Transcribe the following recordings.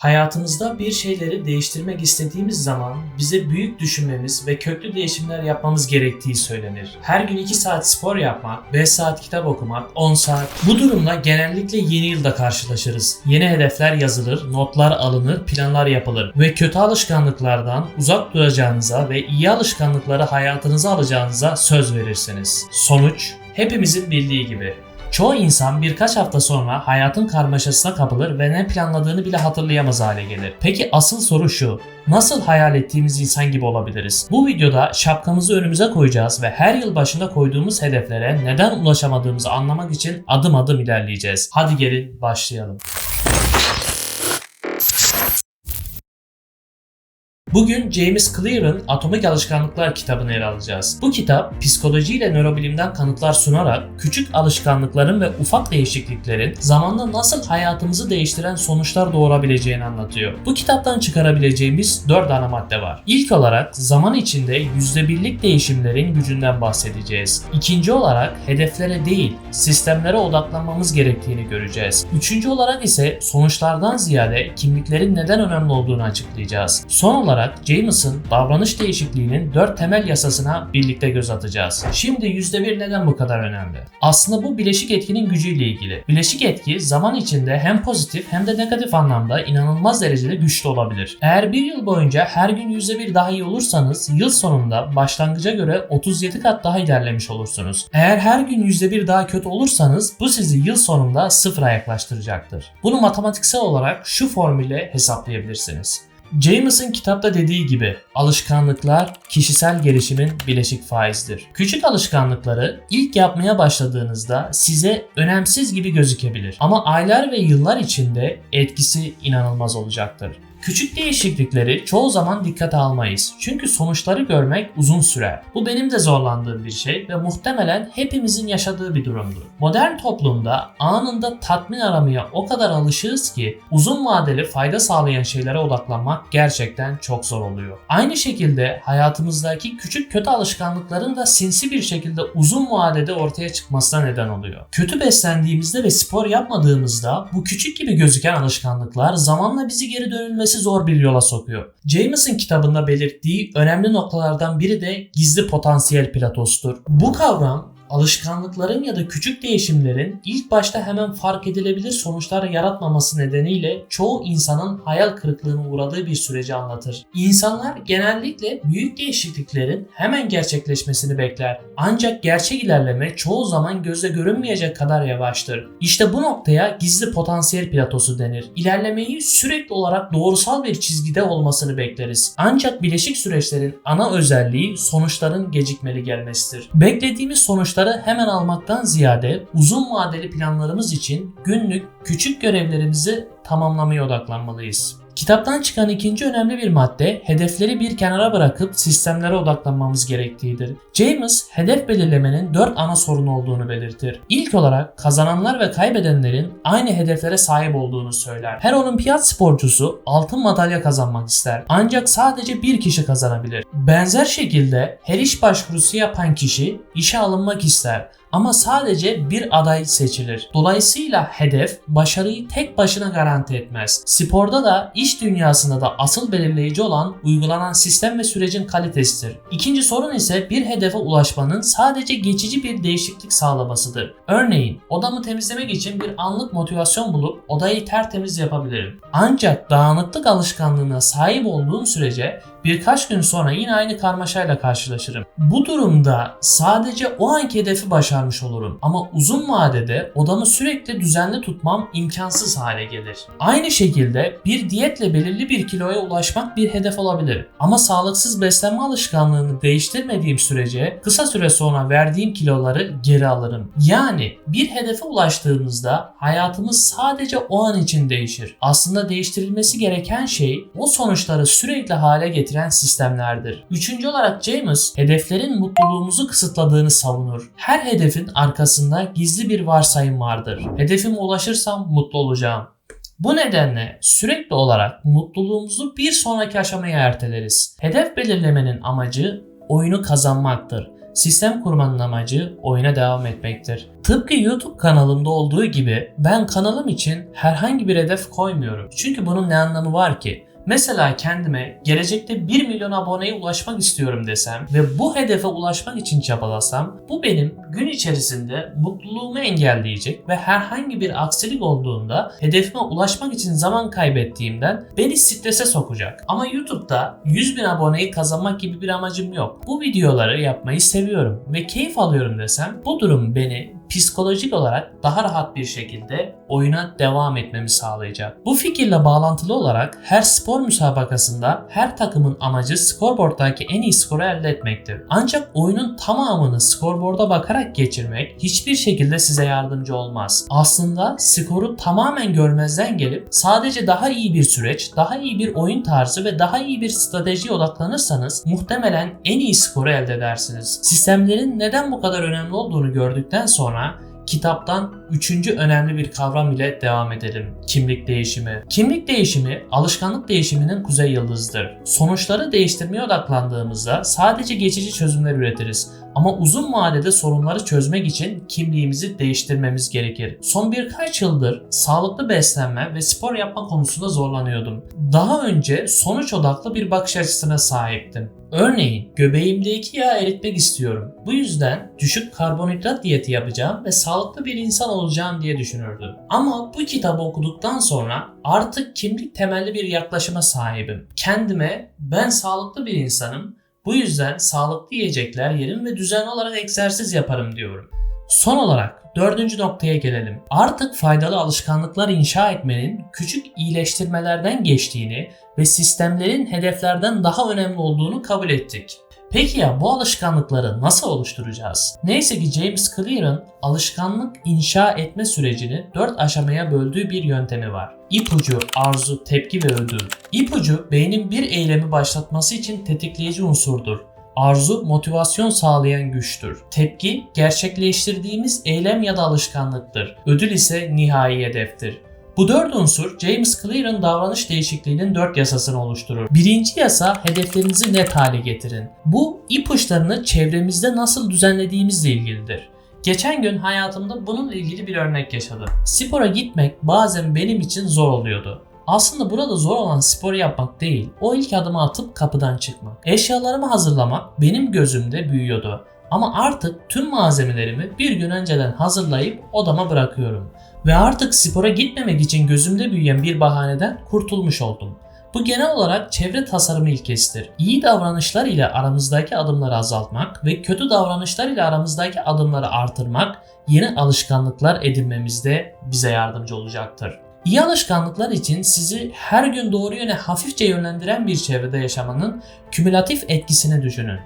Hayatımızda bir şeyleri değiştirmek istediğimiz zaman bize büyük düşünmemiz ve köklü değişimler yapmamız gerektiği söylenir. Her gün 2 saat spor yapmak, 5 saat kitap okumak, 10 saat. Bu durumla genellikle yeni yılda karşılaşırız. Yeni hedefler yazılır, notlar alınır, planlar yapılır ve kötü alışkanlıklardan uzak duracağınıza ve iyi alışkanlıkları hayatınıza alacağınıza söz verirsiniz. Sonuç hepimizin bildiği gibi Çoğu insan birkaç hafta sonra hayatın karmaşasına kapılır ve ne planladığını bile hatırlayamaz hale gelir. Peki asıl soru şu. Nasıl hayal ettiğimiz insan gibi olabiliriz? Bu videoda şapkamızı önümüze koyacağız ve her yıl başında koyduğumuz hedeflere neden ulaşamadığımızı anlamak için adım adım ilerleyeceğiz. Hadi gelin başlayalım. Bugün James Clear'ın Atomik Alışkanlıklar kitabını ele alacağız. Bu kitap psikoloji ile nörobilimden kanıtlar sunarak küçük alışkanlıkların ve ufak değişikliklerin zamanla nasıl hayatımızı değiştiren sonuçlar doğurabileceğini anlatıyor. Bu kitaptan çıkarabileceğimiz 4 ana madde var. İlk olarak zaman içinde %1'lik değişimlerin gücünden bahsedeceğiz. İkinci olarak hedeflere değil, sistemlere odaklanmamız gerektiğini göreceğiz. Üçüncü olarak ise sonuçlardan ziyade kimliklerin neden önemli olduğunu açıklayacağız. Son olarak olarak James'ın davranış değişikliğinin 4 temel yasasına birlikte göz atacağız. Şimdi %1 neden bu kadar önemli? Aslında bu bileşik etkinin gücüyle ilgili. Bileşik etki zaman içinde hem pozitif hem de negatif anlamda inanılmaz derecede güçlü olabilir. Eğer bir yıl boyunca her gün %1 daha iyi olursanız yıl sonunda başlangıca göre 37 kat daha ilerlemiş olursunuz. Eğer her gün %1 daha kötü olursanız bu sizi yıl sonunda sıfıra yaklaştıracaktır. Bunu matematiksel olarak şu formülle hesaplayabilirsiniz. James'ın kitapta dediği gibi alışkanlıklar kişisel gelişimin bileşik faizdir. Küçük alışkanlıkları ilk yapmaya başladığınızda size önemsiz gibi gözükebilir ama aylar ve yıllar içinde etkisi inanılmaz olacaktır. Küçük değişiklikleri çoğu zaman dikkate almayız. Çünkü sonuçları görmek uzun sürer. Bu benim de zorlandığım bir şey ve muhtemelen hepimizin yaşadığı bir durumdur. Modern toplumda anında tatmin aramaya o kadar alışığız ki uzun vadeli fayda sağlayan şeylere odaklanmak gerçekten çok zor oluyor. Aynı şekilde hayatımızdaki küçük kötü alışkanlıkların da sinsi bir şekilde uzun vadede ortaya çıkmasına neden oluyor. Kötü beslendiğimizde ve spor yapmadığımızda bu küçük gibi gözüken alışkanlıklar zamanla bizi geri dönülmesi çözülmesi zor bir yola sokuyor. James'in kitabında belirttiği önemli noktalardan biri de gizli potansiyel platostur. Bu kavram alışkanlıkların ya da küçük değişimlerin ilk başta hemen fark edilebilir sonuçlar yaratmaması nedeniyle çoğu insanın hayal kırıklığına uğradığı bir süreci anlatır. İnsanlar genellikle büyük değişikliklerin hemen gerçekleşmesini bekler. Ancak gerçek ilerleme çoğu zaman gözle görünmeyecek kadar yavaştır. İşte bu noktaya gizli potansiyel platosu denir. İlerlemeyi sürekli olarak doğrusal bir çizgide olmasını bekleriz. Ancak bileşik süreçlerin ana özelliği sonuçların gecikmeli gelmesidir. Beklediğimiz sonuçlar sonuçları hemen almaktan ziyade uzun vadeli planlarımız için günlük küçük görevlerimizi tamamlamaya odaklanmalıyız. Kitaptan çıkan ikinci önemli bir madde hedefleri bir kenara bırakıp sistemlere odaklanmamız gerektiğidir. James hedef belirlemenin dört ana sorun olduğunu belirtir. İlk olarak kazananlar ve kaybedenlerin aynı hedeflere sahip olduğunu söyler. Her olimpiyat sporcusu altın madalya kazanmak ister. Ancak sadece bir kişi kazanabilir. Benzer şekilde her iş başvurusu yapan kişi işe alınmak ister ama sadece bir aday seçilir. Dolayısıyla hedef başarıyı tek başına garanti etmez. Sporda da iş dünyasında da asıl belirleyici olan uygulanan sistem ve sürecin kalitesidir. İkinci sorun ise bir hedefe ulaşmanın sadece geçici bir değişiklik sağlamasıdır. Örneğin odamı temizlemek için bir anlık motivasyon bulup odayı tertemiz yapabilirim. Ancak dağınıklık alışkanlığına sahip olduğum sürece birkaç gün sonra yine aynı karmaşayla karşılaşırım. Bu durumda sadece o anki hedefi başarmış olurum ama uzun vadede odamı sürekli düzenli tutmam imkansız hale gelir. Aynı şekilde bir diyetle belirli bir kiloya ulaşmak bir hedef olabilir ama sağlıksız beslenme alışkanlığını değiştirmediğim sürece kısa süre sonra verdiğim kiloları geri alırım. Yani bir hedefe ulaştığımızda hayatımız sadece o an için değişir. Aslında değiştirilmesi gereken şey o sonuçları sürekli hale getirmek getiren sistemlerdir. Üçüncü olarak James, hedeflerin mutluluğumuzu kısıtladığını savunur. Her hedefin arkasında gizli bir varsayım vardır. Hedefime ulaşırsam mutlu olacağım. Bu nedenle sürekli olarak mutluluğumuzu bir sonraki aşamaya erteleriz. Hedef belirlemenin amacı oyunu kazanmaktır Sistem kurmanın amacı oyuna devam etmektir. Tıpkı YouTube kanalımda olduğu gibi ben kanalım için herhangi bir hedef koymuyorum. Çünkü bunun ne anlamı var ki? Mesela kendime gelecekte 1 milyon aboneye ulaşmak istiyorum desem ve bu hedefe ulaşmak için çabalasam bu benim gün içerisinde mutluluğumu engelleyecek ve herhangi bir aksilik olduğunda hedefime ulaşmak için zaman kaybettiğimden beni strese sokacak. Ama YouTube'da 100 bin aboneyi kazanmak gibi bir amacım yok. Bu videoları yapmayı seviyorum ve keyif alıyorum desem bu durum beni psikolojik olarak daha rahat bir şekilde oyuna devam etmemi sağlayacak. Bu fikirle bağlantılı olarak her spor müsabakasında her takımın amacı scoreboard'daki en iyi skoru elde etmektir. Ancak oyunun tamamını scoreboard'a bakarak geçirmek hiçbir şekilde size yardımcı olmaz. Aslında skoru tamamen görmezden gelip sadece daha iyi bir süreç, daha iyi bir oyun tarzı ve daha iyi bir stratejiye odaklanırsanız muhtemelen en iyi skoru elde edersiniz. Sistemlerin neden bu kadar önemli olduğunu gördükten sonra kitaptan üçüncü önemli bir kavram ile devam edelim. Kimlik değişimi. Kimlik değişimi alışkanlık değişiminin kuzey yıldızıdır. Sonuçları değiştirmeye odaklandığımızda sadece geçici çözümler üretiriz. Ama uzun vadede sorunları çözmek için kimliğimizi değiştirmemiz gerekir. Son birkaç yıldır sağlıklı beslenme ve spor yapma konusunda zorlanıyordum. Daha önce sonuç odaklı bir bakış açısına sahiptim. Örneğin göbeğimdeki yağ eritmek istiyorum. Bu yüzden düşük karbonhidrat diyeti yapacağım ve sağlıklı bir insan olacağım diye düşünürdüm. Ama bu kitabı okuduktan sonra artık kimlik temelli bir yaklaşıma sahibim. Kendime ben sağlıklı bir insanım bu yüzden sağlıklı yiyecekler yerim ve düzenli olarak egzersiz yaparım diyorum. Son olarak dördüncü noktaya gelelim. Artık faydalı alışkanlıklar inşa etmenin küçük iyileştirmelerden geçtiğini ve sistemlerin hedeflerden daha önemli olduğunu kabul ettik. Peki ya bu alışkanlıkları nasıl oluşturacağız? Neyse ki James Clear'ın alışkanlık inşa etme sürecini 4 aşamaya böldüğü bir yöntemi var. İpucu, arzu, tepki ve ödül. İpucu beynin bir eylemi başlatması için tetikleyici unsurdur. Arzu motivasyon sağlayan güçtür. Tepki gerçekleştirdiğimiz eylem ya da alışkanlıktır. Ödül ise nihai hedeftir. Bu dört unsur James Clear'ın davranış değişikliğinin dört yasasını oluşturur. Birinci yasa hedeflerinizi net hale getirin. Bu ipuçlarını çevremizde nasıl düzenlediğimizle ilgilidir. Geçen gün hayatımda bununla ilgili bir örnek yaşadım. Spora gitmek bazen benim için zor oluyordu. Aslında burada zor olan spor yapmak değil, o ilk adımı atıp kapıdan çıkmak. Eşyalarımı hazırlamak benim gözümde büyüyordu. Ama artık tüm malzemelerimi bir gün önceden hazırlayıp odama bırakıyorum. Ve artık spora gitmemek için gözümde büyüyen bir bahaneden kurtulmuş oldum. Bu genel olarak çevre tasarımı ilkesidir. İyi davranışlar ile aramızdaki adımları azaltmak ve kötü davranışlar ile aramızdaki adımları artırmak yeni alışkanlıklar edinmemizde bize yardımcı olacaktır. İyi alışkanlıklar için sizi her gün doğru yöne hafifçe yönlendiren bir çevrede yaşamanın kümülatif etkisini düşünün.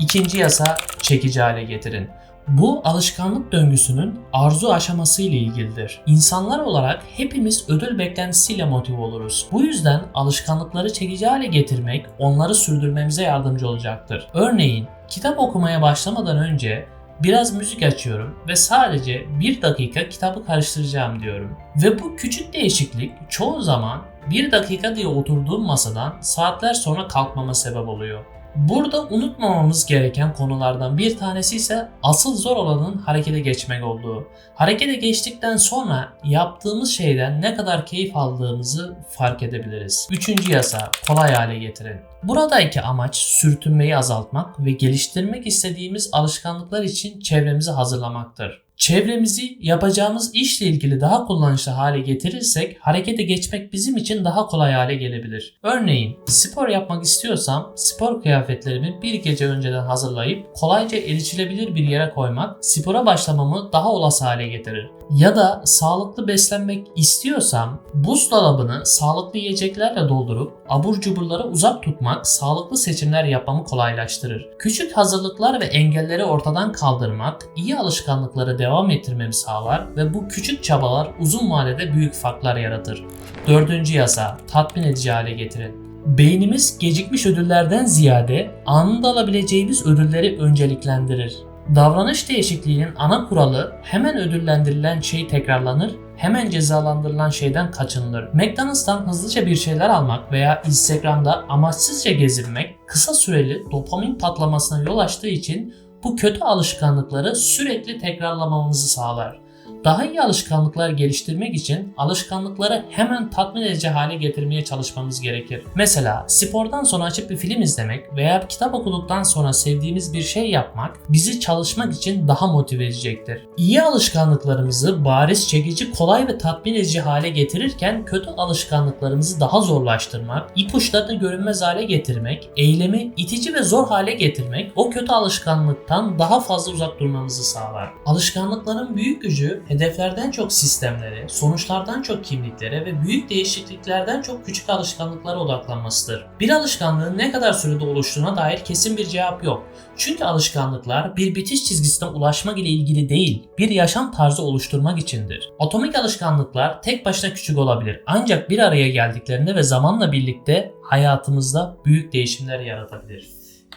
İkinci yasa çekici hale getirin. Bu alışkanlık döngüsünün arzu aşaması ile ilgilidir. İnsanlar olarak hepimiz ödül beklentisiyle motive oluruz. Bu yüzden alışkanlıkları çekici hale getirmek onları sürdürmemize yardımcı olacaktır. Örneğin kitap okumaya başlamadan önce biraz müzik açıyorum ve sadece bir dakika kitabı karıştıracağım diyorum. Ve bu küçük değişiklik çoğu zaman bir dakika diye oturduğum masadan saatler sonra kalkmama sebep oluyor. Burada unutmamamız gereken konulardan bir tanesi ise asıl zor olanın harekete geçmek olduğu. Harekete geçtikten sonra yaptığımız şeyden ne kadar keyif aldığımızı fark edebiliriz. Üçüncü yasa kolay hale getirin. Buradaki amaç sürtünmeyi azaltmak ve geliştirmek istediğimiz alışkanlıklar için çevremizi hazırlamaktır. Çevremizi yapacağımız işle ilgili daha kullanışlı hale getirirsek harekete geçmek bizim için daha kolay hale gelebilir. Örneğin spor yapmak istiyorsam spor kıyafetlerimi bir gece önceden hazırlayıp kolayca erişilebilir bir yere koymak spora başlamamı daha olası hale getirir. Ya da sağlıklı beslenmek istiyorsam buzdolabını sağlıklı yiyeceklerle doldurup abur cuburları uzak tutmak sağlıklı seçimler yapmamı kolaylaştırır. Küçük hazırlıklar ve engelleri ortadan kaldırmak iyi alışkanlıkları devam ettirmemi sağlar ve bu küçük çabalar uzun vadede büyük farklar yaratır. Dördüncü yasa tatmin edici hale getirin. Beynimiz gecikmiş ödüllerden ziyade anında alabileceğimiz ödülleri önceliklendirir. Davranış değişikliğinin ana kuralı hemen ödüllendirilen şey tekrarlanır, hemen cezalandırılan şeyden kaçınılır. McDonald's'tan hızlıca bir şeyler almak veya Instagram'da amaçsızca gezinmek kısa süreli dopamin patlamasına yol açtığı için bu kötü alışkanlıkları sürekli tekrarlamamızı sağlar. Daha iyi alışkanlıklar geliştirmek için alışkanlıkları hemen tatmin edici hale getirmeye çalışmamız gerekir. Mesela spordan sonra açıp bir film izlemek veya kitap okuduktan sonra sevdiğimiz bir şey yapmak bizi çalışmak için daha motive edecektir. İyi alışkanlıklarımızı bariz, çekici, kolay ve tatmin edici hale getirirken kötü alışkanlıklarımızı daha zorlaştırmak, ipuçlarını görünmez hale getirmek, eylemi itici ve zor hale getirmek o kötü alışkanlıktan daha fazla uzak durmamızı sağlar. Alışkanlıkların büyük gücü hedeflerden çok sistemlere, sonuçlardan çok kimliklere ve büyük değişikliklerden çok küçük alışkanlıklara odaklanmasıdır. Bir alışkanlığın ne kadar sürede oluştuğuna dair kesin bir cevap yok. Çünkü alışkanlıklar bir bitiş çizgisine ulaşmak ile ilgili değil, bir yaşam tarzı oluşturmak içindir. Otomik alışkanlıklar tek başına küçük olabilir ancak bir araya geldiklerinde ve zamanla birlikte hayatımızda büyük değişimler yaratabilir.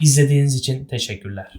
İzlediğiniz için teşekkürler.